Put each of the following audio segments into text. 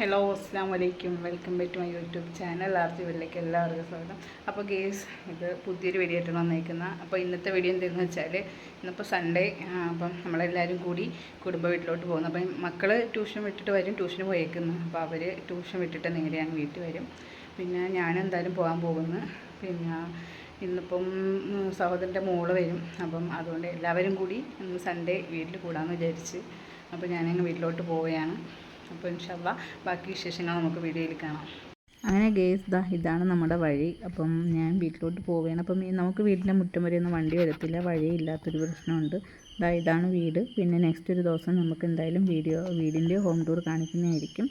Hello അസ്സാം വലൈക്കും welcome back to my YouTube channel. RG വെള്ളിലേക്ക് എല്ലാവർക്കും സ്വാഗതം. അപ്പോൾ ഗേസ് ഇത് പുതിയൊരു വീഡിയോ ആയിട്ട് വന്നേക്കുന്നത് അപ്പോൾ ഇന്നത്തെ വീഡിയോ എന്തെന്ന് വെച്ചാൽ ഇന്നിപ്പോൾ സൺഡേ അപ്പം നമ്മളെല്ലാവരും കൂടി കുടുംബ വീട്ടിലോട്ട് പോകുന്നു. അപ്പം മക്കൾ ട്യൂഷൻ വിട്ടിട്ട് വരും ട്യൂഷന് പോയേക്കുന്നു. അപ്പോൾ അവർ ട്യൂഷൻ വിട്ടിട്ട് നേരെ വീട്ടിൽ വരും. പിന്നെ ഞാൻ എന്തായാലും പോകാൻ പോകുന്നു. പിന്നെ ഇന്നിപ്പം സഹോദരന്റെ മോൾ വരും. അപ്പം അതുകൊണ്ട് എല്ലാവരും കൂടി ഇന്ന് സൺഡേ വീട്ടിൽ കൂടാമെന്ന് വിചാരിച്ച് അപ്പോൾ ഞാനങ്ങ് വീട്ടിലോട്ട് പോവുകയാണ്. അപ്പോൾ ഇൻഷല്ല ബാക്കി വിശേഷങ്ങൾ നമുക്ക് വീഡിയോയിൽ കാണാം. അങ്ങനെ ഗേസ് ദാ ഇതാണ് നമ്മുടെ വഴി. അപ്പം ഞാൻ വീട്ടിലോട്ട് പോവുകയാണ്. അപ്പം നമുക്ക് വീടിന്റെ മുറ്റം വരെ ഒന്നും വണ്ടി വരത്തില്ല. വഴിയില്ലാത്തൊരു പ്രശ്നമുണ്ട്. ദാ ഇതാണ് വീട്. പിന്നെ നെക്സ്റ്റ് ഒരു ദിവസം നമുക്ക് എന്തായാലും വീഡിയോ വീടിന്റെ ഹോം ടൂർ കാണിക്കുന്നതായിരിക്കും.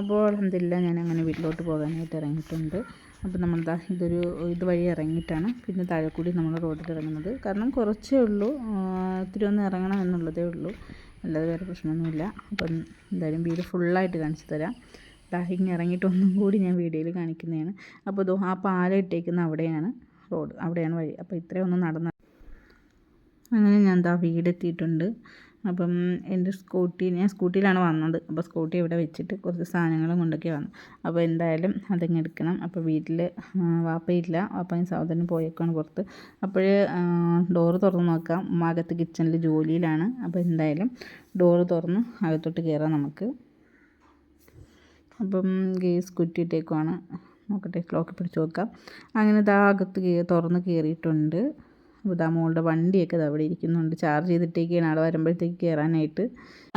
അപ്പോൾ അലഹമില്ല ഞാൻ അങ്ങനെ വീട്ടിലോട്ട് പോകാനായിട്ട് ഇറങ്ങിയിട്ടുണ്ട്. അപ്പോൾ നമ്മൾ ദാ ഇതൊരു ഇത് വഴി ഇറങ്ങിയിട്ടാണ് പിന്നെ താഴെ കൂടി നമ്മൾ റോഡിൽ ഇറങ്ങുന്നത്. കാരണം കുറച്ചേ ഉള്ളൂ. ഒത്തിരി ഒന്ന് ഇറങ്ങണം എന്നുള്ളതേ ഉള്ളൂ. അല്ലാതെ വേറെ പ്രശ്നമൊന്നുമില്ല. അപ്പം എന്തായാലും വീട് ഫുള്ളായിട്ട് കാണിച്ചു തരാം. ദാ ഇറങ്ങിയിട്ടൊന്നും കൂടി ഞാൻ വീഡിയോയിൽ കാണിക്കുന്നതാണ്. അപ്പോൾ ഇതോ ആ പാലം ഇട്ടേക്കുന്ന അവിടെയാണ് റോഡ്. അവിടെയാണ് വഴി. അപ്പോൾ ഇത്രയും ഒന്ന് നടന്ന അങ്ങനെ ഞാൻ ദാ വീടെത്തിയിട്ടുണ്ട്. അപ്പം എന്റെ സ്കൂട്ടി ഞാൻ സ്കൂട്ടിയിലാണ് വന്നത്. അപ്പോൾ സ്കൂട്ടി ഇവിടെ വെച്ചിട്ട് കുറച്ച് സാധനങ്ങളും കൊണ്ടൊക്കെ വന്നു. അപ്പോൾ എന്തായാലും അതങ്ങ് എടുക്കണം. അപ്പോൾ വീട്ടിൽ വാപ്പയില്ല വാപ്പയും സഹോദരനും പോയേക്കാണ് പുറത്ത്. അപ്പോൾ ഡോറ് തുറന്ന് നോക്കാം. ഉമ്മ അകത്ത് കിച്ചണിൽ ജോലിയിലാണ്. അപ്പോൾ എന്തായാലും ഡോറ് തുറന്ന് അകത്തോട്ട് കയറാം നമുക്ക്. അപ്പം ഗ്യാസ് കുറ്റിയിട്ടേക്കുവാണ്. നോക്കട്ടെ ലോക്ക് പിടിച്ച് നോക്കാം. അങ്ങനെ ഇതാ അകത്ത് തുറന്ന് കയറിയിട്ടുണ്ട് ഇതാ മോളുടെ വണ്ടിയൊക്കെ ഇത് അവിടെ ഇരിക്കുന്നുണ്ട്. ചാർജ് ചെയ്തിട്ടേക്കാണ് അവിടെ വരുമ്പോഴത്തേക്ക് കയറാനായിട്ട്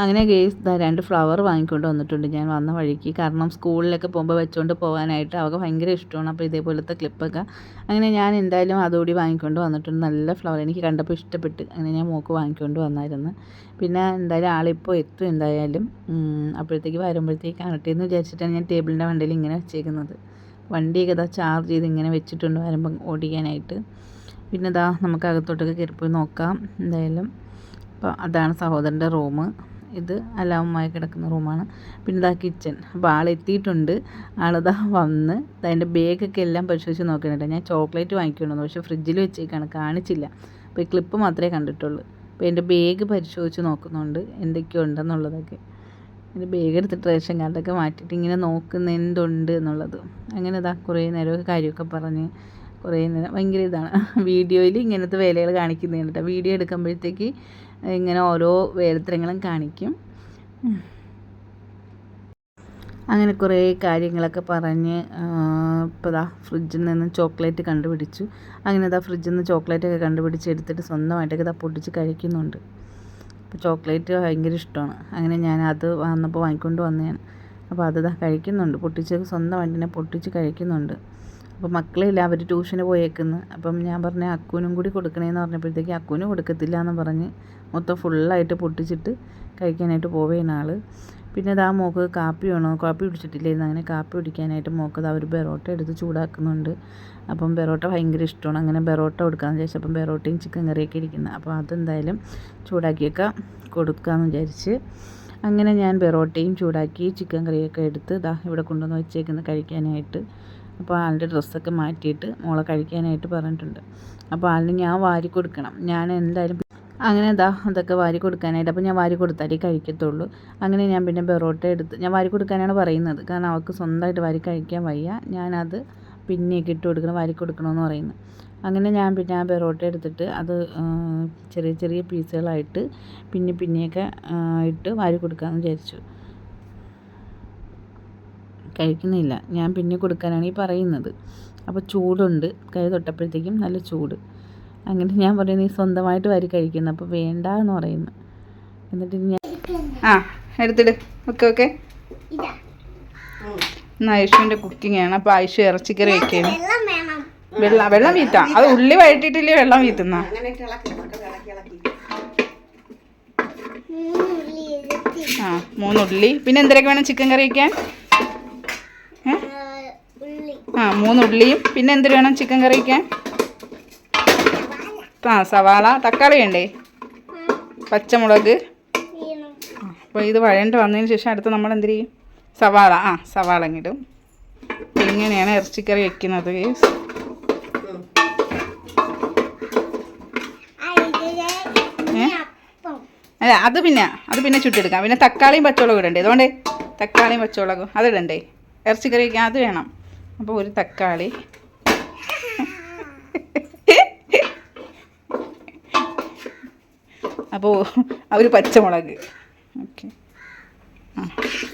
അങ്ങനെ ഗേസ് ഇതാ രണ്ട് ഫ്ലവർ വാങ്ങിക്കൊണ്ട് വന്നിട്ടുണ്ട്. ഞാൻ വന്ന വഴിക്ക്. കാരണം സ്കൂളിലൊക്കെ പോകുമ്പോൾ വെച്ചുകൊണ്ട് പോകാനായിട്ട് അവൾക്ക് ഭയങ്കര ഇഷ്ടമാണ്. അപ്പോൾ ഇതേപോലത്തെ ക്ലിപ്പൊക്കെ അങ്ങനെ ഞാൻ എന്തായാലും അതുകൂടി വാങ്ങിക്കൊണ്ട് വന്നിട്ടുണ്ട്. നല്ല ഫ്ലവർ എനിക്ക് കണ്ടപ്പോൾ ഇഷ്ടപ്പെട്ട്. അങ്ങനെ ഞാൻ മോക്ക് വാങ്ങിക്കൊണ്ട് വന്നായിരുന്നു. പിന്നെ എന്തായാലും ആളിപ്പോൾ എത്തും എന്തായാലും. അപ്പോഴത്തേക്ക് വരുമ്പോഴത്തേക്ക് കാണട്ടെ എന്ന് വിചാരിച്ചിട്ടാണ് ഞാൻ ടേബിളിന്റെ വണ്ടിയിൽ ഇങ്ങനെ വെച്ചേക്കുന്നത്. വണ്ടിയൊക്കെ ഇതാ ചാർജ് ചെയ്ത് ഇങ്ങനെ വെച്ചിട്ടുണ്ട് വരുമ്പം ഓടിക്കാനായിട്ട്. പിന്നെ ഇതാ നമുക്ക് അകത്തോട്ടൊക്കെ കയറിപ്പോയി നോക്കാം എന്തായാലും. അപ്പോൾ അതാണ് സഹോദരന്റെ റൂം ഇത് അലാവുമായി കിടക്കുന്ന റൂമാണ്. പിന്നെ ഇതാ കിച്ചൺ അപ്പോൾ ആളെത്തിയിട്ടുണ്ട് ആളിതാ വന്ന് അതിന്റെ ബാഗൊക്കെ എല്ലാം പരിശോധിച്ച് നോക്കിയിട്ടുണ്ട് ഞാൻ ചോക്ലേറ്റ് വാങ്ങിക്കണമെന്ന് പക്ഷേ ഫ്രിഡ്ജിൽ വെച്ചേക്കാണ്. കാണിച്ചില്ല. അപ്പോൾ ഈ ക്ലിപ്പ് മാത്രമേ കണ്ടിട്ടുള്ളൂ. അപ്പോൾ എന്റെ ബാഗ് പരിശോധിച്ച് നോക്കുന്നുണ്ട്. എന്തൊക്കെയോ ഉണ്ടെന്നുള്ളതൊക്കെ. എന്റെ ബാഗ് എടുത്തിട്ട് റേഷൻ കാർഡൊക്കെ മാറ്റിയിട്ട് ഇങ്ങനെ നോക്കുന്ന എന്തുണ്ട് എന്നുള്ളത്. അങ്ങനെ ഇതാ കുറേ നേരമൊക്കെ കാര്യമൊക്കെ പറഞ്ഞ് കുറേ നേരം ഭയങ്കര ഇതാണ്. വീഡിയോയിൽ ഇങ്ങനത്തെ വേലകൾ കാണിക്കുന്നതാണ് കേട്ടോ വീഡിയോ എടുക്കുമ്പോഴത്തേക്ക് ഇങ്ങനെ ഓരോ വേലത്തരങ്ങളും കാണിക്കും. അങ്ങനെ കുറേ കാര്യങ്ങളൊക്കെ പറഞ്ഞ് ഇപ്പോൾ ദാ ഫ്രിഡ്ജിൽ നിന്ന് ചോക്ലേറ്റ് കണ്ടുപിടിച്ചു. അങ്ങനെ ദാ ഫ്രിഡ്ജിൽ നിന്ന് ചോക്ലേറ്റൊക്കെ കണ്ടുപിടിച്ച് എടുത്തിട്ട് സ്വന്തമായിട്ടൊക്കെ ദാ പൊട്ടിച്ച് കഴിക്കുന്നുണ്ട്. അപ്പോൾ ചോക്ലേറ്റ് ഭയങ്കര ഇഷ്ടമാണ്. അങ്ങനെ ഞാൻ അത് വന്നപ്പോൾ വാങ്ങിക്കൊണ്ട് വന്നതാണ്. അപ്പോൾ അത് ദാ കഴിക്കുന്നുണ്ട്. പൊട്ടിച്ച് സ്വന്തമായിട്ട് തന്നെ പൊട്ടിച്ച് കഴിക്കുന്നുണ്ട്. അപ്പോൾ മക്കളില്ല അവർ ട്യൂഷന് പോയേക്കുന്നു. അപ്പം ഞാൻ പറഞ്ഞ അക്കൂനും കൂടി കൊടുക്കണേന്ന് പറഞ്ഞപ്പോഴത്തേക്ക് അക്കുവിന് കൊടുക്കത്തില്ല എന്ന് പറഞ്ഞ് മൊത്തം ഫുള്ളായിട്ട് പൊട്ടിച്ചിട്ട് കഴിക്കാനായിട്ട് പോവേന ആൾ പിന്നെ ഇതാ മോക്ക് കാപ്പി വേണോ? കാപ്പി കുടിച്ചിട്ടില്ലായിരുന്നു. അങ്ങനെ കാപ്പി കുടിക്കാനായിട്ട് മോക്ക് ഇതാ ഒരു ബെറോട്ട എടുത്ത് ചൂടാക്കുന്നുണ്ട്. അപ്പം ബെറോട്ട ഭയങ്കര ഇഷ്ടമാണ്. അങ്ങനെ ബെറോട്ട കൊടുക്കാമെന്ന് വിചാരിച്ചു അപ്പം ബെറോട്ടയും ചിക്കൻ കറിയൊക്കെ ഇരിക്കുന്നത് അപ്പോൾ അതെന്തായാലും ചൂടാക്കിയൊക്കെ കൊടുക്കാമെന്ന് വിചാരിച്ച്. അങ്ങനെ ഞാൻ ബെറോട്ടയും ചൂടാക്കി ചിക്കൻ കറിയൊക്കെ എടുത്ത് ഇതാ ഇവിടെ കൊണ്ടുവന്ന് വെച്ചേക്കുന്നത് കഴിക്കാനായിട്ട്. അപ്പോൾ ആളുടെ ഡ്രസ്സൊക്കെ മാറ്റിയിട്ട് മോളെ കഴിക്കാനായിട്ട് പറഞ്ഞിട്ടുണ്ട്. അപ്പോൾ ആളിന് ഞാൻ വാരി കൊടുക്കണം. ഞാൻ എന്തായാലും അങ്ങനെ ഇതാ അതൊക്കെ വാരി കൊടുക്കാനായിട്ട് അപ്പോൾ ഞാൻ വാരി കൊടുത്താലേ കഴിക്കത്തുള്ളൂ. അങ്ങനെ ഞാൻ പിന്നെ ബെറോട്ട എടുത്ത് ഞാൻ വാരി കൊടുക്കാനാണ് പറയുന്നത്. കാരണം അവൾക്ക് സ്വന്തമായിട്ട് വാരി കഴിക്കാൻ വയ്യ. ഞാനത് പിന്നെയൊക്കെ ഇട്ട് കൊടുക്കണം വാരി കൊടുക്കണമെന്ന് പറയുന്നത് അങ്ങനെ ഞാൻ പിന്നെ ആ ബെറോട്ട എടുത്തിട്ട് അത് ചെറിയ ചെറിയ പീസുകളായിട്ട് പിന്നെ പിന്നെയൊക്കെ ഇട്ട് വാരി കൊടുക്കാമെന്ന് വിചാരിച്ചു. കഴിക്കുന്നില്ല. ഞാൻ പിന്നെ കൊടുക്കാനാണ് ഈ പറയുന്നത്. അപ്പോൾ ചൂടുണ്ട്. കൈ തൊട്ടപ്പോഴത്തേക്കും നല്ല ചൂട്. അങ്ങനെ ഞാൻ പറയുന്നത് നീ സ്വന്തമായിട്ട് വരി കഴിക്കുന്നു. അപ്പോൾ വേണ്ട എന്ന് പറയുന്നു. എന്നിട്ട് ഞാൻ ആ എടുത്തിട്. Okay okay. ഇന്ന് ഐഷുവിന്റെ കുക്കിംഗ് ആണ്. അപ്പോൾ ഐഷു ഇറച്ചിക്കറി വയ്ക്കുകയാണ് വെള്ളം വെള്ളം വീത്താം അത് ഉള്ളി വഴറ്റിയിട്ടില്ലേ വെള്ളം വീത്തുന്ന ആ മൂന്നുള്ളി. പിന്നെ എന്തിനൊക്കെ വേണം ചിക്കൻ കറി വയ്ക്കാൻ? ആ മൂന്ന് ഉള്ളിയും. പിന്നെ എന്തിനു വേണം ചിക്കൻ കറിക്ക്? ആ സവാള തക്കാളി വേണ്ടേ? പച്ചമുളക്. അപ്പോൾ ഇത് വഴണ്ട് വന്നതിന് ശേഷം അടുത്ത് നമ്മൾ എന്ത് ചെയ്യും? സവാള. ആ സവാള ഇടും ഇങ്ങനെയാണ് ഇറച്ചിക്കറി വെക്കുന്നത്. അല്ല അത് പിന്നെ അത് പിന്നെ ചുട്ടെടുക്കാം. പിന്നെ തക്കാളിയും പച്ചമുളകും ഇടണ്ടേ? അതുകൊണ്ട് തക്കാളിയും പച്ചമുളകും അതിടണ്ടേ ഇറച്ചിക്കറി വയ്ക്കാൻ അത് വേണം. അപ്പോൾ ഒരു തക്കാളി. അപ്പോൾ ഒരു പച്ചമുളക്. ഓക്കെ. ആ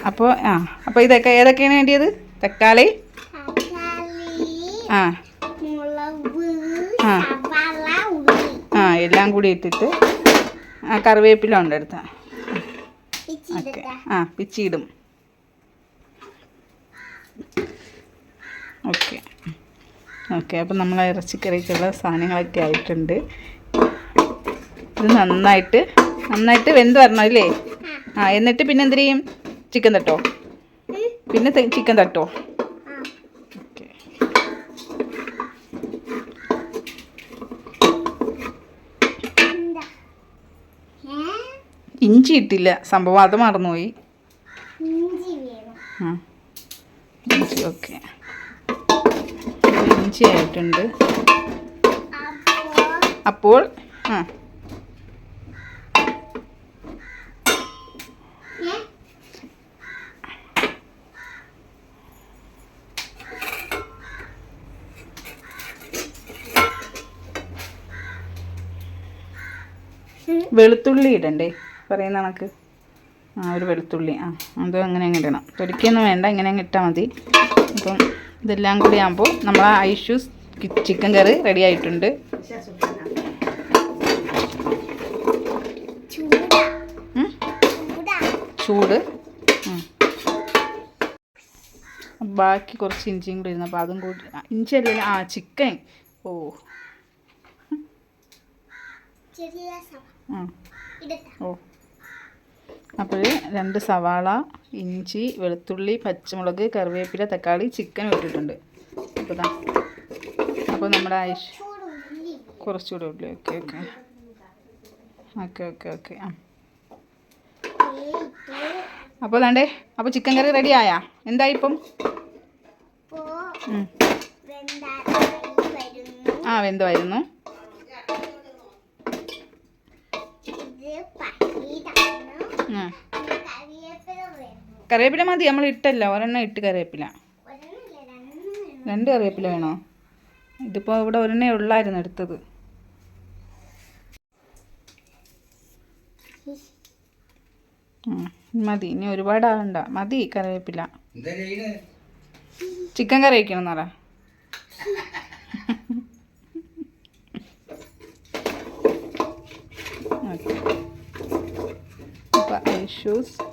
അപ്പോൾ ആ അപ്പോൾ ഇതൊക്കെ ഏതൊക്കെയാണ് വേണ്ടിയത്? തക്കാളി? ആ. ആ. ആ എല്ലാം കൂടി ഇട്ടിട്ട് ആ കറിവേപ്പില ഉണ്ട് ഓക്കെ. ആ പിച്ചിയിടും ഓക്കെ. ഓക്കെ അപ്പം നമ്മൾ ഇറച്ചിക്കറിക്കുള്ള സാധനങ്ങളൊക്കെ ആയിട്ടുണ്ട്. ഇത് നന്നായിട്ട് നന്നായിട്ട് വെന്ത് വരണം അല്ലേ? ആ എന്നിട്ട് പിന്നെ എന്ത് ചെയ്യും? ചിക്കൻ തട്ടോ. പിന്നെ ചിക്കൻ തട്ടോ. ഓക്കെ. ഇഞ്ചി ഇട്ടില്ല സംഭവം അത് മറന്നുപോയി. ആ. ഇഞ്ചി ഓക്കെ. ഇഞ്ചി ആയിട്ടുണ്ട് അപ്പോൾ ആ. വെളുത്തുള്ളി ഇടണ്ടേ? പറയുന്ന കണക്ക്. ആ ഒരു വെളുത്തുള്ളി. ആ അതും അങ്ങനെ അങ്ങ് ഇടണം. തൊരിക്കൊന്നും വേണ്ട ഇങ്ങനെ അങ്ങ് ഇട്ടാൽ മതി. അപ്പം ഇതെല്ലാം കൂടി ആകുമ്പോൾ നമ്മൾ ആ ഐഷ്യൂസ് ചിക്കൻ കറി റെഡി ആയിട്ടുണ്ട്. ചൂടാ. ബാക്കി കുറച്ച് ഇഞ്ചിയും കൂടി ഇരുന്നു അപ്പോൾ അതും കൂടി. ഇഞ്ചി അല്ലല്ലോ. ആ ചിക്കൻ. ഓ. ഓ. അപ്പോൾ രണ്ട് സവാള ഇഞ്ചി വെളുത്തുള്ളി പച്ചമുളക് കറിവേപ്പില തക്കാളി ചിക്കൻ ഇട്ടിട്ടുണ്ട്. അപ്പോൾ താ അപ്പോൾ നമ്മുടെ ആയുഷ് കുറച്ചുകൂടെ ഉള്ളി. Okay okay. Okay okay okay. ആ. അപ്പോൾ ദാണ്ടേ അപ്പോൾ ചിക്കൻ കറി റെഡി ആയാ? എന്തായി ഇപ്പം? ആ വെന്തുമായിരുന്നു ഇത് പനിതാണ് ആ കറിവേപ്പില മതി നമ്മൾ ഇട്ടല്ല. ഒരെണ്ണം ഇട്ട് കറിവേപ്പില. രണ്ട് കറിവേപ്പില വേണോ? ഇതിപ്പോൾ ഇവിടെ ഒരെണ്ണേ ഉള്ളായിരുന്നു എടുത്തത്. മതി. ഇനി ഒരുപാട് ആവണ്ട. മതി കറിവേപ്പില. ചിക്കൻ കറി വയ്ക്കണം എന്നറ ഓക്കെ. അപ്പോൾ ഐഷൂസ് ചിക്കൻ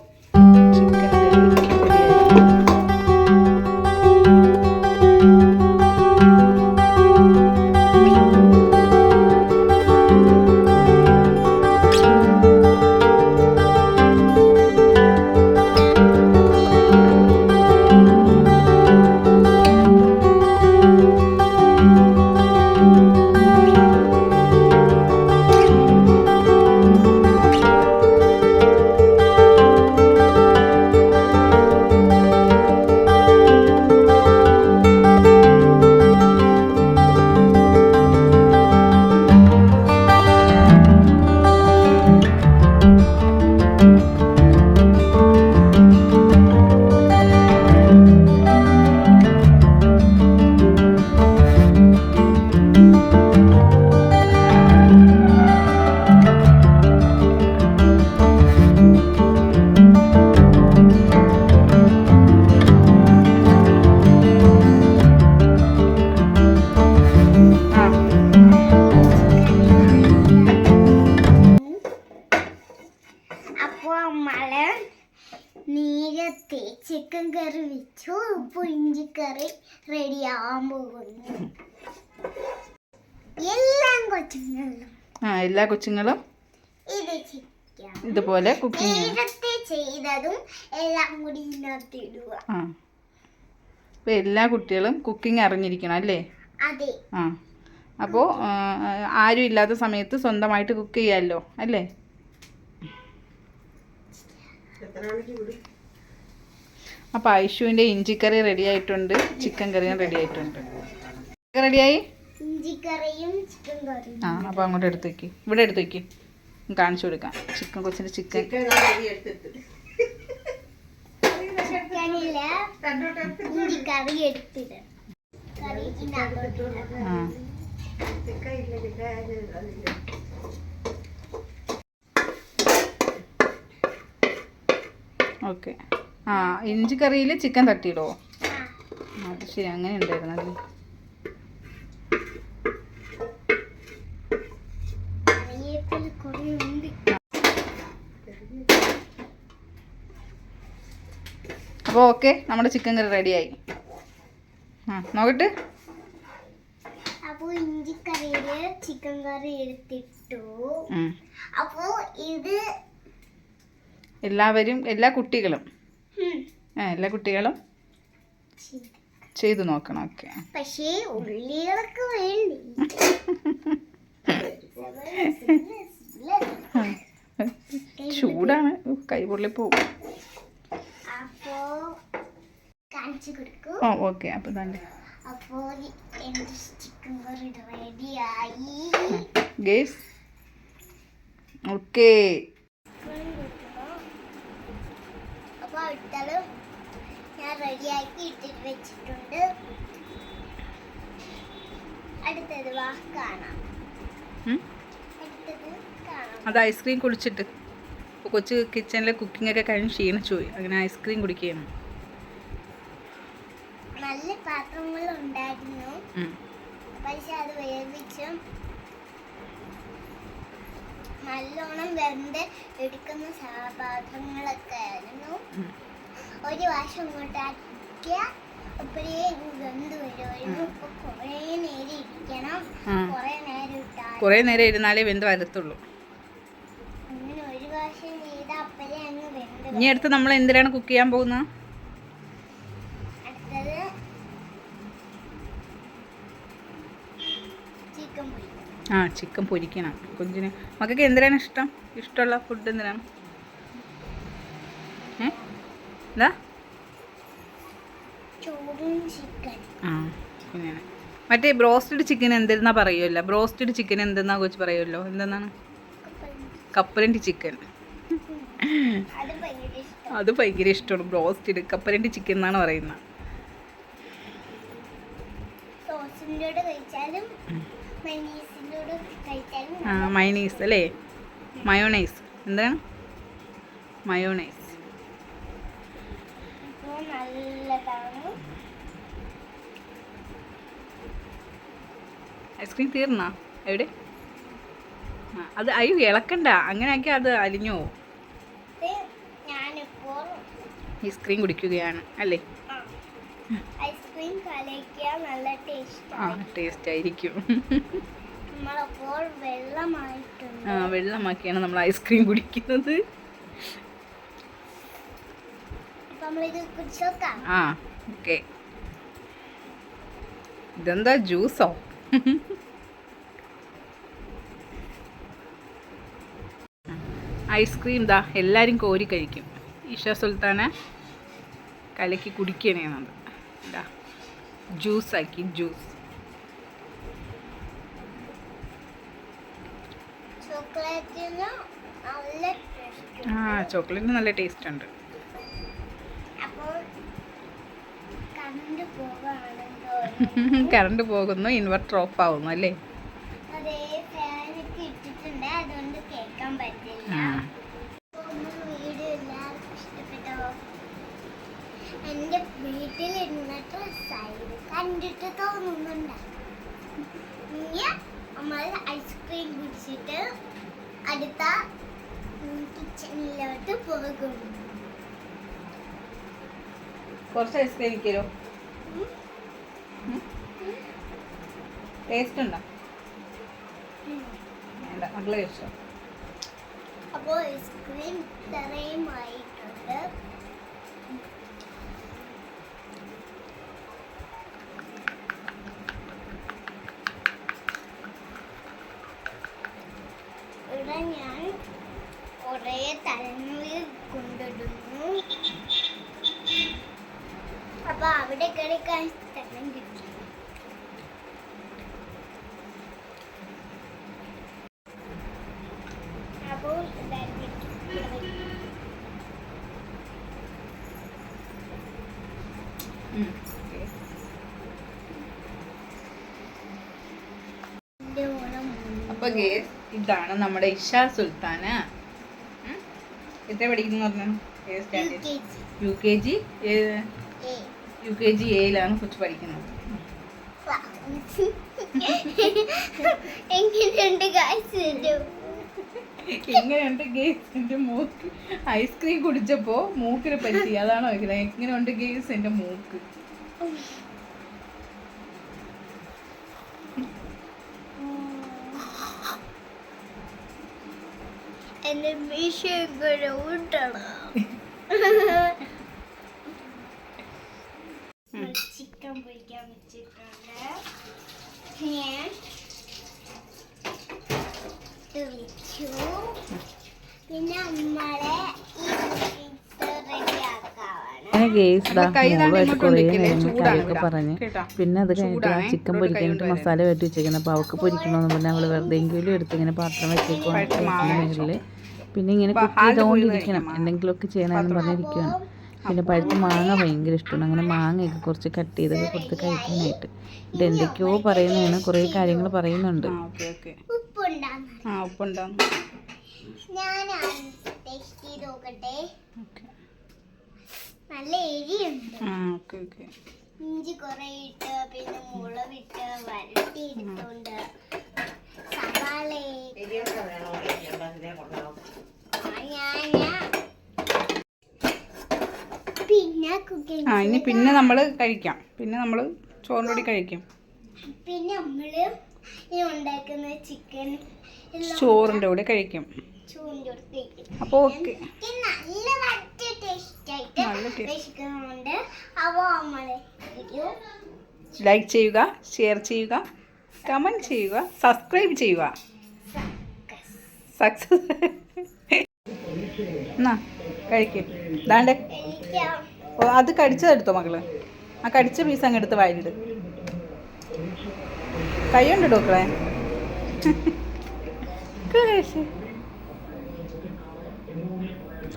നേരത്തെ ചിക്കൻ കറി വെച്ചു. പുഞ്ചിക്കറി റെഡി ആവാൻ പോകുന്നു. എല്ലാം കൊച്ചുങ്ങളും. ആ എല്ലാ കൊച്ചുങ്ങളും ഇത് ചിക്കൻ ഇതുപോലെ കുക്കിംഗ് നേരത്തെ ചെയ്തതും എല്ലാം കൂടി ഇതിനകത്ത് ഇടുക. ആ. അപ്പോൾ എല്ലാ കുട്ടികളും കുക്കിംഗ് അറിഞ്ഞിരിക്കണം അല്ലേ? അതെ. ആ. അപ്പോൾ ആരും ഇല്ലാത്ത സമയത്ത് സ്വന്തമായിട്ട് കുക്ക് ചെയ്യാമല്ലോ അല്ലേ? അപ്പോൾ ഐഷുവിന്റെ ഇഞ്ചിക്കറി റെഡി ആയിട്ടുണ്ട്. ചിക്കൻ കറിയും റെഡി ആയിട്ടുണ്ട്. റെഡിയായി ഇഞ്ചിക്കറിയും ചിക്കൻ കറിയും ആ അപ്പോൾ അങ്ങോട്ട് എടുത്ത് വയ്ക്ക് ഇവിടെ എടുത്ത് വയ്ക്ക് കാണിച്ചു കൊടുക്കാം. ചിക്കൻ കൊച്ചിന്റെ ചിക്കൻ ഓക്കെ. ആ ഇഞ്ചി കറിയിൽ ചിക്കൻ തട്ടിയിടുമോ അത് ശരി അങ്ങനെ ഉണ്ടായിരുന്നല്ലേ അല്ലേ കുറേ ഉണ്ട് അപ്പോൾ ഓക്കെ നമ്മുടെ ചിക്കൻ കറി റെഡിയായി. ആ നോക്കട്ടെ. അപ്പോൾ ഇഞ്ചിക്കറിയിൽ ചിക്കൻ കറി എടുത്തിട്ടു. അപ്പോൾ അപ്പോ ഇത് എല്ലാവരും എല്ലാ കുട്ടികളും. എല്ലാ കുട്ടികളും ചെയ്തു നോക്കണം ഓക്കെ. പക്ഷേ ഉള്ളികളൊക്കെ വേണ്ടി? ചൂടാണ്. കൈ കാണിച്ചു കൊടുക്കൂ. ഓ ഓക്കെ അപ്പൊ തന്നെ ഗേസ് ഓക്കെ അപ്പൊ അടുത്തലും ഞാൻ റെഡിയാക്കി ഇട്ടിട്ട് വെച്ചിട്ടുണ്ട്. അടുത്തത് വാ കാണാം. അത് ഐസ്ക്രീം കുടിച്ചിട്ട്. ഇപ്പോൾ കൊച്ചു കിച്ചണിലെ കുക്കിംഗ് ഒക്കെ കഴിഞ്ഞ് ക്ഷീണിച്ചു പോയി. അങ്ങനെ ഐസ്ക്രീം കുടിക്കുകയാണ്. നല്ല പാത്രങ്ങൾ ഉണ്ടായിരുന്നു. പക്ഷെ അത് വേവിച്ചും നല്ലോണം വെന്ത് എടുക്കുന്ന പാത്രങ്ങളൊക്കെ ആയിരുന്നു. ഒരു വാശം ഇങ്ങോട്ടാക്കിയ കുറേ നേരം ഇരുന്നാലേ വെന്ത് വരത്തുള്ളൂ. ഇനി അടുത്ത് നമ്മൾ എന്തിനാണ് കുക്ക് ചെയ്യാൻ പോകുന്നത്? ആ ചിക്കൻ പൊരിക്കണം. കുഞ്ഞിന്. മക്കൾക്ക് എന്തിനാണ് ഇഷ്ടം? ഇഷ്ടമുള്ള ഫുഡ് എന്തിനാണ്? ഏ? എന്താ? ആ കുഞ്ഞിന് മറ്റേ ബ്രോസ്റ്റഡ് ചിക്കൻ എന്തെന്നാ പറയുമല്ലോ ബ്രോസ്റ്റഡ് ചിക്കൻ എന്തെന്നാ കൊച്ചു പറയുമല്ലോ എന്തെന്നാണ്? കപ്പലണ്ടി. ചിക്കൻ അത് ഭയങ്കര ഇഷ്ടമാണ് ബ്രോസ്റ്റഡ്. കപ്പലണ്ടി ചിക്കൻ എന്നാണ് പറയുന്നത്. ആ മൈനീസ് അല്ലേ? മയോണൈസ്. എന്താണ്? മയോണൈസ്. നല്ലതാണ്. ഐസ്ക്രീം തീർന്നാ? എവിടെ? അത് അയ്യോ ഇളക്കണ്ട. അങ്ങനെ ആക്കി അത് അലിഞ്ഞു പോവും. ഐസ്ക്രീം കുടിക്കുകയാണ് അല്ലേ? ഐസ്ക്രീം നല്ല ആ ടേസ്റ്റ് ആയിരിക്കും. ആ വെള്ളമാക്കിയാണ് നമ്മൾ ഐസ്ക്രീം കുടിക്കുന്നത്. ആ ഓക്കെ ഇതെന്താ ജ്യൂസോ ഐസ്ക്രീം ദാ എല്ലാവരും കോരി കഴിക്കും. ഇഷ സുൽത്താനെ കലക്കി കുടിക്കണേന്നത് ഇതാ ജ്യൂസാക്കി ജ്യൂസ് ആക്കി ടേസ്റ്റ് ആ ചോക്ലേറ്റിന് നല്ല ടേസ്റ്റ് ഉണ്ട്. അപ്പോൾ കണ്ടു തോന്നുന്നു കറണ്ട് പോകുന്നു ഇൻവെർട്ടർ ഓഫ് ആവുന്നു അല്ലേ? കണ്ടിട്ട് തോന്നുന്നുണ്ട്. ഇനി നമ്മൾ ഐസ്ക്രീം കുടിച്ചിട്ട് അടുത്ത കിച്ചണിലോട്ട് പോകും. കുറച്ച് ഐസ്ക്രീം വിൽക്കലോ ടേസ്റ്റ് ഉണ്ടോ? വേണ്ട മക്കളെ കഴിച്ചോ. അപ്പോൾ ഐസ്ക്രീം ഇത്രയും ആയിട്ടുണ്ട് ഇവിടെ ഞാൻ കുറേ തലങ്ങളിൽ കൊണ്ടിടുന്നു അപ്പൊ അവിടെ കിടക്കാൻ സ്ഥലം കിട്ടി അപ്പോൾ ഇതായിരുന്നു ഇവിടെ വയ്ക്കും. ഉം. Okay. എന്റെ മോളെ ഗേസ് ഇതാണ് നമ്മുടെ ഇഷ സുൽത്താന്. എത്ര പഠിക്കുന്നു പറഞ്ഞു? U K G. U K G എയിലാണ് കൊച്ചു പഠിക്കുന്നത്. എങ്ങനെയുണ്ട് എങ്ങനെയുണ്ട് ഗേസ് എന്റെ മൂക്ക് ഐസ്ക്രീം കുടിച്ചപ്പോ മൂക്കിന് പറ്റി. അതാണോ എങ്ങനെയുണ്ട് ഗേസ് എന്റെ മൂക്ക്? ചിക്കൻ പൊരിക്കാൻ വെച്ചിട്ടുണ്ട്. ഞാൻ പിന്നെ നമ്മളെ. പറഞ്ഞ്. പിന്നെ അത് കഴിഞ്ഞിട്ട് ആ ചിക്കൻ പൊരിക്കാനായിട്ട് മസാല വെട്ടി വെച്ചേക്കുന്നത് അപ്പോൾ അവൾക്ക് പൊരിക്കണമെന്ന് പറഞ്ഞാൽ അവൾ വെറുതെ എങ്കിലും എടുത്ത് ഇങ്ങനെ പാത്രം വെച്ചേക്കുവാണ്. മേളിൽ പിന്നെ ഇങ്ങനെ കുക്ക് ചെയ്തുകൊണ്ടിരിക്കണം എന്തെങ്കിലുമൊക്കെ ചെയ്യണമെന്ന് പറഞ്ഞിരിക്കുകയാണ് പിന്നെ പഴുത്ത മാങ്ങ ഭയങ്കര ഇഷ്ടമാണ്. അങ്ങനെ മാങ്ങയൊക്കെ കുറച്ച് കട്ട് ചെയ്തൊക്കെ കൊടുത്ത് കഴിക്കാനായിട്ട്. ഇത് എന്തൊക്കെയോ പറയുന്നതാണ്. കുറേ കാര്യങ്ങൾ പറയുന്നുണ്ട്. ആ ഓക്കെ ഓക്കെ. ഉപ്പുണ്ടാന്ന് ആ ഉപ്പുണ്ടാവും ഞാൻ ടേസ്റ്റ് നോക്കട്ടെ. ഓക്കെ. നല്ല എരിയുണ്ട്. ആ ഓക്കെ ഓക്കെ. ഇഞ്ചി കുറേ ഇട്ട് പിന്നെ മുളകിട്ട് വരട്ടി എടുത്തോണ്ട് ആ ഇനി പിന്നെ നമ്മൾ കഴിക്കാം. പിന്നെ നമ്മൾ ചോറിന്റെ കൂടി കഴിക്കും. പിന്നെ നമ്മൾ ഈ ഉണ്ടാക്കുന്ന ചിക്കൻ ചോറിന്റെ കൂടെ കഴിക്കും. അപ്പോൾ ഓക്കെ. ലൈക്ക് ചെയ്യുക ഷെയർ ചെയ്യുക. കമന്റ് ചെയ്യുക സബ്സ്ക്രൈബ് ചെയ്യുക. സക്സസ് എന്നാ കഴിക്കും. ഓ അത് കടിച്ചതെടുത്തോ മകൾ. ആ കടിച്ച പീസ് അങ്ങ് എടുത്ത് വായിലിട്. കൈ ഡോക്ടറെ? മക്കളെ കഴിച്ച്.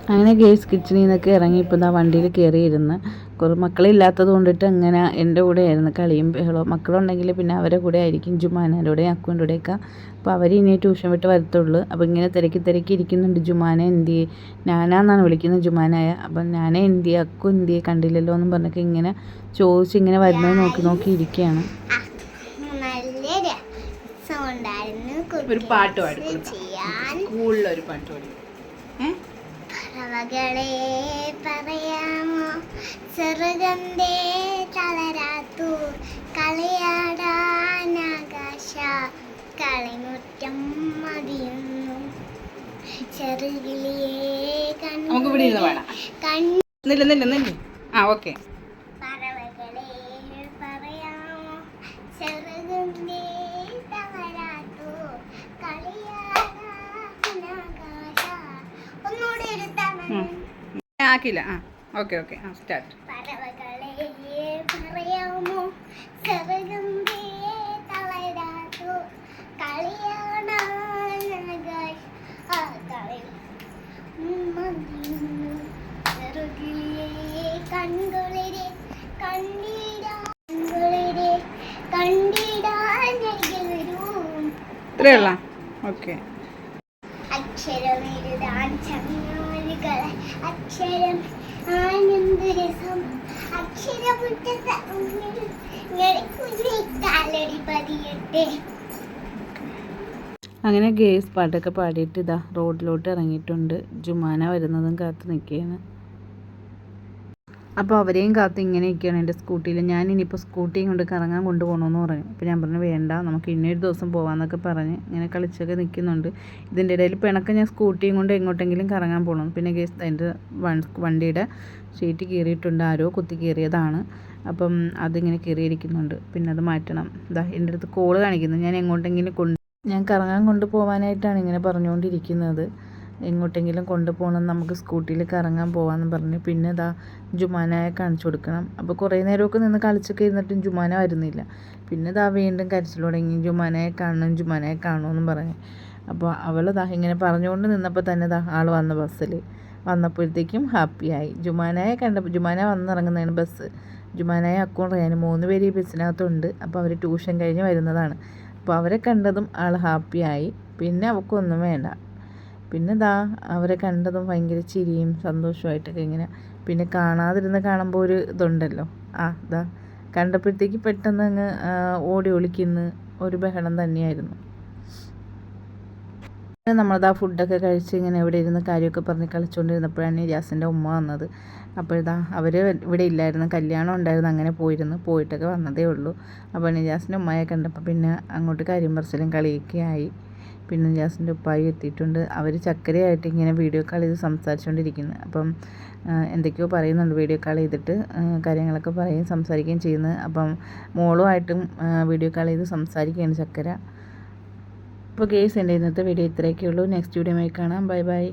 അങ്ങനെ ഗേസ് കിച്ചണിൽ നിന്നൊക്കെ ഇറങ്ങി ഇപ്പം ആ വണ്ടിയിൽ കയറിയിരുന്ന്. കുറേ മക്കളില്ലാത്തത് കൊണ്ടിട്ട് അങ്ങനെ എന്റെ കൂടെ ആയിരുന്നു കളിയും ബഹളവും. മക്കളുണ്ടെങ്കിൽ പിന്നെ അവരെ കൂടെ ആയിരിക്കും ജുമാനയുടെ കൂടെ അക്കുവിന്റെ കൂടെയൊക്കെ അപ്പോൾ അവർ ഇനി ട്യൂഷൻ വിട്ട് വരത്തുള്ളൂ. അപ്പോൾ ഇങ്ങനെ തിരക്കി തിരക്കി ഇരിക്കുന്നുണ്ട് ജുമാന എന്തിയെ? ഞാനാന്നാണ് വിളിക്കുന്നത് ജുമാനായ. അപ്പം ഞാൻ എന്തിയെ? അക്കു എന്തിയെ? കണ്ടില്ലല്ലോ എന്നും പറഞ്ഞൊക്കെ ഇങ്ങനെ ചോദിച്ച് ഇങ്ങനെ വരുന്നത് നോക്കി നോക്കി ഇരിക്കുകയാണ്. ഒരു പാട്ട് പാടി സ്കൂളിലൊരു പാട്ട് പാടി. ഏ? പറവകളെ പറയാമോ? ചെറുകന്തേ തളരാത്തു കളിയാടാനാകാശ കളിമുറ്റം മതിയുന്നു. ചെറുകിളിയെ കണ്ണു ആ ഓക്കെ. പറവകളെ പറയാമോ? ചെറുകന്തേ തളരാത്തു കളിയാടാനാകാശ ഒന്നുകൂടി ആക്കില്ല ആ ഓക്കെ ഓക്കെ. ആ സ്റ്റാർട്ട് പറയാമോ ചെറുകന്തേ തളരാത്തു കളിയാടാനാകാശ ആ കളി ചെറുകിളിയെ കൺകുളിരെ കണ്ടിടാൻകുളിരെ കണ്ടിടാനരികിൽ വരൂ ഇത്രയേ ഉള്ള. ഓക്കെ അക്ഷരം കാലടി പതിയട്ടെ. അങ്ങനെ ഗേസ് പാട്ടൊക്കെ പാടിയിട്ട് ഇതാ റോഡിലോട്ട് ഇറങ്ങിയിട്ടുണ്ട്. ജുമാന വരുന്നതും കാത്തു നിൽക്കുകയാണ്. അപ്പോൾ അവരെയും കാത്ത് ഇങ്ങനെയൊക്കെയാണ് എന്റെ സ്കൂട്ടിയിൽ ഞാൻ ഇനിയിപ്പോൾ സ്കൂട്ടിയും കൊണ്ട് കറങ്ങാൻ കൊണ്ടുപോകണമെന്ന് പറഞ്ഞു. അപ്പോൾ ഞാൻ പറഞ്ഞു വേണ്ട നമുക്ക് ഇന്നൊരു ദിവസം പോകാമെന്നൊക്കെ പറഞ്ഞ് ഇങ്ങനെ കളിച്ചൊക്കെ നിൽക്കുന്നുണ്ട് ഇതിന്റെ ഇടയിൽ പിണക്കം ഞാൻ സ്കൂട്ടിയും കൊണ്ട് എങ്ങോട്ടെങ്കിലും കറങ്ങാൻ പോകണം പിന്നെ ഗേസ് എന്റെ വണ്ടിയുടെ ഷീറ്റ് കീറിയിട്ടുണ്ട്. ആരോ കുത്തി കീറിയതാണ്. അപ്പം അതിങ്ങനെ കീറിയിരിക്കുന്നുണ്ട്. പിന്നെ അത് മാറ്റണം. ഇതാ എന്റെ അടുത്ത് കോൾ കാണിക്കുന്നു. ഞാൻ എങ്ങോട്ടെങ്കിലും കൊണ്ട് ഞാൻ കറങ്ങാൻ കൊണ്ടുപോകാനായിട്ടാണ് ഇങ്ങനെ പറഞ്ഞുകൊണ്ടിരിക്കുന്നത്. എങ്ങോട്ടെങ്കിലും കൊണ്ടുപോകണം നമുക്ക് സ്കൂട്ടിയിൽ കറങ്ങാൻ പോകാമെന്ന് പറഞ്ഞ് പിന്നെ ഇതാ ജുമാനയെ കാണിച്ചു കൊടുക്കണം. അപ്പോൾ കുറേ നേരമൊക്കെ നിന്ന് കളിച്ചൊക്കെ ഇരുന്നിട്ടും ജുമാന വരുന്നില്ല. പിന്നെ ഇതാ വീണ്ടും കരച്ചിൽ തുടങ്ങി ജുമാനയെ കാണണം ജുമാനയെ കാണുമെന്ന് പറഞ്ഞ്. അപ്പോൾ അവൾ ദാ ഇങ്ങനെ പറഞ്ഞുകൊണ്ട് നിന്നപ്പോൾ തന്നെ ദാ ആൾ വന്ന ബസ്സിൽ വന്നപ്പോഴത്തേക്കും ഹാപ്പിയായി. ജുമാനയെ കണ്ടപ്പോൾ ജുമാന വന്നിറങ്ങുന്നതാണ് ബസ്. ജുമാനായ അക്കൗണ്ട് റയാനും മൂന്ന് പേര് ഈ ബസ്സിനകത്തുണ്ട്. അപ്പോൾ അവർ ട്യൂഷൻ കഴിഞ്ഞ് വരുന്നതാണ്. അപ്പോൾ അവരെ കണ്ടതും ആൾ ഹാപ്പിയായി. പിന്നെ അവൾക്കൊന്നും വേണ്ട. പിന്നെ ദാ അവരെ കണ്ടതും ഭയങ്കര ചിരിയും സന്തോഷമായിട്ടൊക്കെ ഇങ്ങനെ പിന്നെ കാണാതിരുന്ന് കാണുമ്പോൾ ഒരു ഇതുണ്ടല്ലോ. ആ ദാ കണ്ടപ്പോഴത്തേക്ക് പെട്ടെന്ന് അങ്ങ് ഓടി ഒളിക്കുന്ന ഒരു ബഹളം തന്നെയായിരുന്നു. നമ്മളത് ആ ഫുഡൊക്കെ കഴിച്ച് ഇങ്ങനെ എവിടെ ഇരുന്ന് കാര്യമൊക്കെ പറഞ്ഞ് കളിച്ചുകൊണ്ടിരുന്നപ്പോഴാണ് നിജാസിന്റെ ഉമ്മ വന്നത്. അപ്പോഴിതാ അവർ ഇവിടെ ഇല്ലായിരുന്നു കല്യാണം ഉണ്ടായിരുന്നു അങ്ങനെ പോയിരുന്നു പോയിട്ടൊക്കെ വന്നതേ ഉള്ളൂ. അപ്പോൾ നിജാസിന്റെ ഉമ്മയെ കണ്ടപ്പോൾ പിന്നെ അങ്ങോട്ട് കാര്യം പറച്ചിലും കളിയൊക്കെ ആയി. പിന്നെ ജാസിന്റെ ഉപ്പായി എത്തിയിട്ടുണ്ട്. അവർ ചക്കരയായിട്ട് ഇങ്ങനെ വീഡിയോ കോൾ ചെയ്ത് സംസാരിച്ചുകൊണ്ടിരിക്കുന്നത് അപ്പം എന്തൊക്കെയോ പറയുന്നുണ്ട് വീഡിയോ കോൾ ചെയ്തിട്ട് കാര്യങ്ങളൊക്കെ പറയും സംസാരിക്കുകയും ചെയ്യുന്നത് അപ്പം മോളുമായിട്ടും വീഡിയോ കോൾ ചെയ്ത് സംസാരിക്കുകയാണ് ചക്കര. അപ്പോൾ കേസ് എന്റെ ഇന്നത്തെ വീഡിയോ ഇത്രയൊക്കെ ഉള്ളൂ നെക്സ്റ്റ് വീഡിയോ കാണാം. Bye bye